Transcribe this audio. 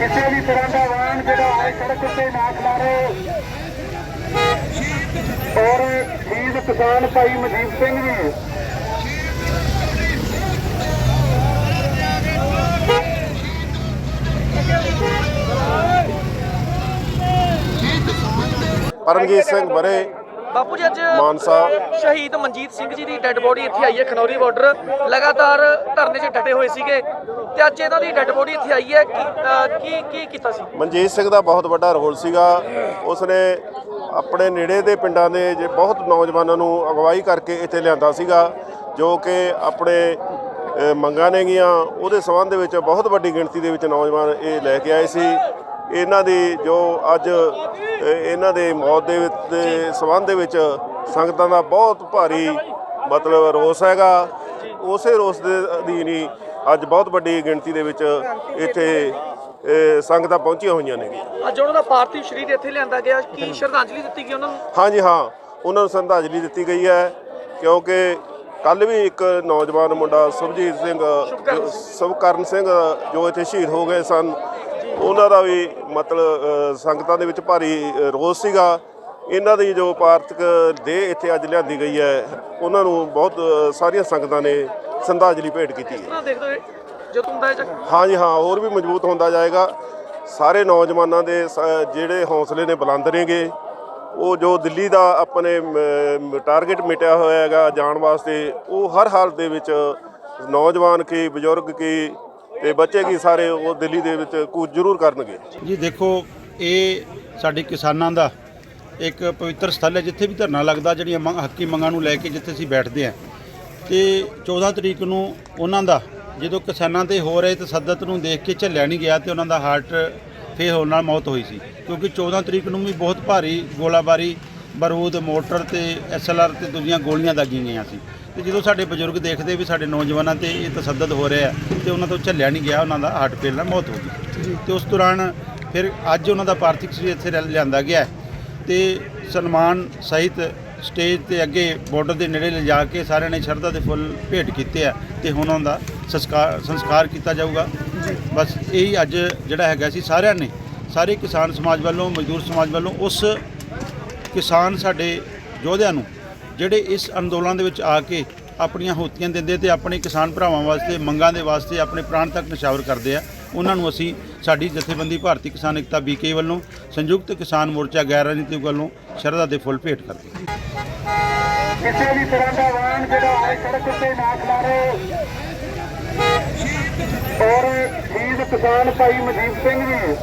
ਕਿਸੇ ਵੀ ਤਰ੍ਹਾਂ ਦਾ ਵਾਹਨ ਜਿਹੜਾ ਹੈ, ਸੜਕ ਉੱਤੇ ਨਾ ਖਲਾਰੇ। ਔਰ ਸ਼ਹੀਦ ਕਿਸਾਨ ਭਾਈ ਮਜੀਦ ਸਿੰਘ ਜੀ। ਪਰਮਜੀਤ ਸਿੰਘ ਬਰੇ ਬਾਪੂ ਜੀ ਅੱਜ ਮਾਨਸਾ। ਸ਼ਹੀਦ ਮਨਜੀਤ ਸਿੰਘ ਜੀ ਦੀ ਡੈੱਡ ਬੋਡੀ ਇੱਥੇ ਆਈ ਹੈ ਖਨੌਰੀ ਬਾਰਡਰ। ਲਗਾਤਾਰ ਧਰਨੇ 'ਚ ਡਟੇ ਹੋਏ ਸੀਗੇ ਤੇ ਅੱਜ ਇਹਨਾਂ ਦੀ ਡੈੱਡ ਬੋਡੀ ਇੱਥੇ ਆਈ ਹੈ। ਕੀ ਕੀ ਕੀਤਾ ਸੀ? ਮਨਜੀਤ ਸਿੰਘ ਦਾ ਬਹੁਤ ਵੱਡਾ ਰੋਲ ਸੀਗਾ। ਉਸਨੇ ਆਪਣੇ ਨੇੜੇ ਦੇ ਪਿੰਡਾਂ ਦੇ ਜੇ ਬਹੁਤ ਨੌਜਵਾਨਾਂ ਨੂੰ ਅਗਵਾਈ ਕਰਕੇ ਇੱਥੇ ਲਿਆਂਦਾ ਸੀਗਾ ਜੋ ਕਿ ਆਪਣੇ ਮੰਗਾਂ ਨੇਗੀਆਂ। ਉਹਦੇ ਸੰਬੰਧ ਦੇ ਵਿੱਚ ਬਹੁਤ ਵੱਡੀ ਗਿਣਤੀ ਦੇ ਵਿੱਚ ਨੌਜਵਾਨ ਇਹ ਲੈ ਕੇ ਆਏ ਸੀ। ਇਹਨਾਂ ਦੀ ਜੋ ਅੱਜ ਇਹਨਾਂ ਦੇ ਮੌਤ ਦੇ ਸੰਬੰਧ ਦੇ ਵਿੱਚ ਸੰਗਤਾਂ ਦਾ ਬਹੁਤ ਭਾਰੀ ਮਤਲਬ ਰੋਸ ਹੈਗਾ। ਉਸੇ ਰੋਸ ਦੇ ਅਧੀਨ ਹੀ ਅੱਜ ਬਹੁਤ ਵੱਡੀ ਗਿਣਤੀ ਦੇ ਵਿੱਚ ਇੱਥੇ ਸੰਗਤਾਂ ਪਹੁੰਚੀਆਂ ਹੋਈਆਂ ਨੇ। ਅੱਜ ਉਹਨਾਂ ਦਾ ਪਾਰਥਿਵ ਸਰੀਰ ਇੱਥੇ ਲਿਆਂਦਾ ਗਿਆ। ਕੀ ਸ਼ਰਧਾਂਜਲੀ ਦਿੱਤੀ ਗਈ ਉਹਨਾਂ ਨੂੰ? ਹਾਂਜੀ ਹਾਂ ਉਹਨਾਂ ਨੂੰ ਸ਼ਰਧਾਂਜਲੀ ਦਿੱਤੀ ਗਈ ਹੈ ਕਿਉਂਕਿ ਕੱਲ ਵੀ ਇੱਕ ਨੌਜਵਾਨ ਮੁੰਡਾ ਸੁਭਜੀਤ ਸਿੰਘ ਸੁਭਕਰਨ ਸਿੰਘ ਜੋ ਇੱਥੇ ਸ਼ਹੀਦ ਹੋ ਗਏ ਸਨ ਉਹਨਾਂ ਦਾ ਵੀ ਮਤਲਬ ਸੰਗਤਾਂ ਦੇ ਵਿੱਚ ਭਾਰੀ ਰੋਸ ਸੀਗਾ। ਇਹਨਾਂ ਦੀ ਜੋ ਪਾਰਥਿਕ ਦੇਹ ਇੱਥੇ ਅੱਜ ਲਿਆਂਦੀ ਗਈ ਹੈ ਉਹਨਾਂ ਨੂੰ ਬਹੁਤ ਸਾਰੀਆਂ ਸੰਗਤਾਂ ਨੇ ਸ਼ਰਧਾਂਜਲੀ ਭੇਟ ਕੀਤੀ ਹੈ। ਹੈ ਹਾਂਜੀ ਹਾਂ ਹੋਰ ਵੀ ਮਜ਼ਬੂਤ ਹੁੰਦਾ ਜਾਏਗਾ। ਸਾਰੇ ਨੌਜਵਾਨਾਂ ਦੇ ਜਿਹੜੇ ਹੌਸਲੇ ਨੇ ਬੁਲੰਦ ਨੇਗੇ। ਉਹ ਜੋ ਦਿੱਲੀ ਦਾ ਆਪਣੇ ਟਾਰਗੇਟ ਮਿਟਿਆ ਹੋਇਆ ਹੈਗਾ ਜਾਣ ਵਾਸਤੇ ਉਹ ਹਰ ਹਾਲ ਦੇ ਵਿੱਚ ਨੌਜਵਾਨ ਕੀ ਬਜ਼ੁਰਗ ਕੀ ਤੇ ਬੱਚੇ ਕੀ ਸਾਰੇ ਉਹ ਦਿੱਲੀ ਦੇ ਵਿੱਚ ਕੂਚ ਜ਼ਰੂਰ ਕਰਨਗੇ। ਜੀ ਦੇਖੋ, ਇਹ ਸਾਡੇ ਕਿਸਾਨਾਂ ਦਾ ਇੱਕ ਪਵਿੱਤਰ ਸਥਲ ਹੈ, ਜਿੱਥੇ ਵੀ ਧਰਨਾ ਲੱਗਦਾ, ਜਿਹੜੀਆਂ ਮੰਗ- ਹੱਕੀ ਮੰਗਾਂ ਨੂੰ ਲੈ ਕੇ ਜਿੱਥੇ ਅਸੀਂ ਬੈਠਦੇ ਹਾਂ। ਤੇ 14 ਤਰੀਕ ਨੂੰ ਉਹਨਾਂ ਦਾ, ਜਦੋਂ ਕਿਸਾਨਾਂ ਤੇ ਹੋ ਰਹੇ ਤਸੱਦਦ ਨੂੰ ਦੇਖ ਕੇ ਝੱਲਿਆ ਨਹੀਂ ਗਿਆ ਤੇ ਉਹਨਾਂ ਦਾ ਹਾਰਟ ਫੇਲ ਹੋਣ ਨਾਲ ਮੌਤ ਹੋਈ ਸੀ। ਕਿਉਂਕਿ 14 ਤਰੀਕ ਨੂੰ ਵੀ ਬਹੁਤ ਭਾਰੀ ਗੋਲਾਬਾਰੀ ਬਾਰੂਦ ਮੋਟਰ ਤੇ ਐਸਐਲਆਰ ਤੇ ਦੂਜੀਆਂ ਗੋਲੀਆਂ ਦਾਗੀਆਂ ਗਈਆਂ ਸੀ। ਤੇ ਜਦੋਂ ਸਾਡੇ ਬਜ਼ੁਰਗ ਦੇਖਦੇ ਵੀ ਸਾਡੇ ਨੌਜਵਾਨਾਂ ਤੇ ਇਹ ਤਸੱਦਦ ਹੋ ਰਿਹਾ ਤੇ ਉਹਨਾਂ ਤੋਂ ਝੱਲਿਆ ਨਹੀਂ ਗਿਆ ਉਹਨਾਂ ਦਾ ਹਾਰਟ ਫੇਲ ਨਾਲ ਮੌਤ ਹੋ ਗਈ। ਤੇ ਉਸ ਦੌਰਾਨ ਫਿਰ ਅੱਜ ਉਹਨਾਂ ਦਾ ਪਾਰਥਿਵ ਸਰੀਰ ਇੱਥੇ ਲਿਆ- ਲਿਆਂਦਾ ਗਿਆ ਤੇ ਸਨਮਾਨ ਸਹਿਤ ਸਟੇਜ ਤੇ ਅੱਗੇ ਬਾਰਡਰ ਦੇ ਨੇੜੇ ਲਿਜਾ ਕੇ ਸਾਰਿਆਂ ਨੇ ਸ਼ਰਧਾ ਦੇ ਫੁੱਲ ਭੇਟ ਕੀਤੇ ਆ ਤੇ ਹੁਣ ਉਹਨਾਂ ਦਾ ਸੰਸਕਾਰ ਸੰਸਕਾਰ ਕੀਤਾ ਜਾਊਗਾ। ਬਸ ਇਹੀ ਅੱਜ ਜਿਹੜਾ ਹੈਗਾ ਸੀ ਸਾਰਿਆਂ ਨੇ ਸਾਰੇ ਕਿਸਾਨ ਸਮਾਜ ਵੱਲੋਂ ਮਜ਼ਦੂਰ ਸਮਾਜ ਵੱਲੋਂ ਉਸ ਕਿਸਾਨ ਸਾਡੇ ਯੋਧਿਆਂ ਨੂੰ, ਜਿਹੜੇ ਇਸ ਅੰਦੋਲਨ ਦੇ ਵਿੱਚ ਆ ਕੇ ਆਪਣੀਆਂ ਹੋਤੀਆਂ ਦਿੰਦੇ ਤੇ ਆਪਣੇ ਕਿਸਾਨ ਭਰਾਵਾਂ ਵਾਸਤੇ, ਮੰਗਾਂ ਦੇ ਵਾਸਤੇ ਆਪਣੇ ਪ੍ਰਾਣ ਤੱਕ ਨਿਸ਼ਾਵਰ ਕਰਦੇ ਆ, ਉਹਨਾਂ ਨੂੰ ਅਸੀਂ ਸਾਡੀ ਜਥੇਬੰਦੀ ਭਾਰਤੀ ਕਿਸਾਨ ਏਕਤਾ ਬੀਕੇ ਵੱਲੋਂ, ਸੰਯੁਕਤ ਕਿਸਾਨ ਮੋਰਚਾ ਗੈਰ ਰਾਜਨੀਤਿਕ ਵੱਲੋਂ ਸ਼ਰਧਾ ਦੇ ਫੁੱਲ ਭੇਟ ਕਰਦੇ ਕਿਸੇ ਵੀ ਤਰ੍ਹਾਂ ਦਾ ਵਾਹਨ ਜਿਹੜਾ ਹੈ, ਸੜਕ ਉੱਤੇ ਨਾ ਖਲਾਰੇ। ਔਰ ਸ਼ਹੀਦ ਕਿਸਾਨ ਭਾਈ ਮਜੀਦ ਸਿੰਘ ਜੀ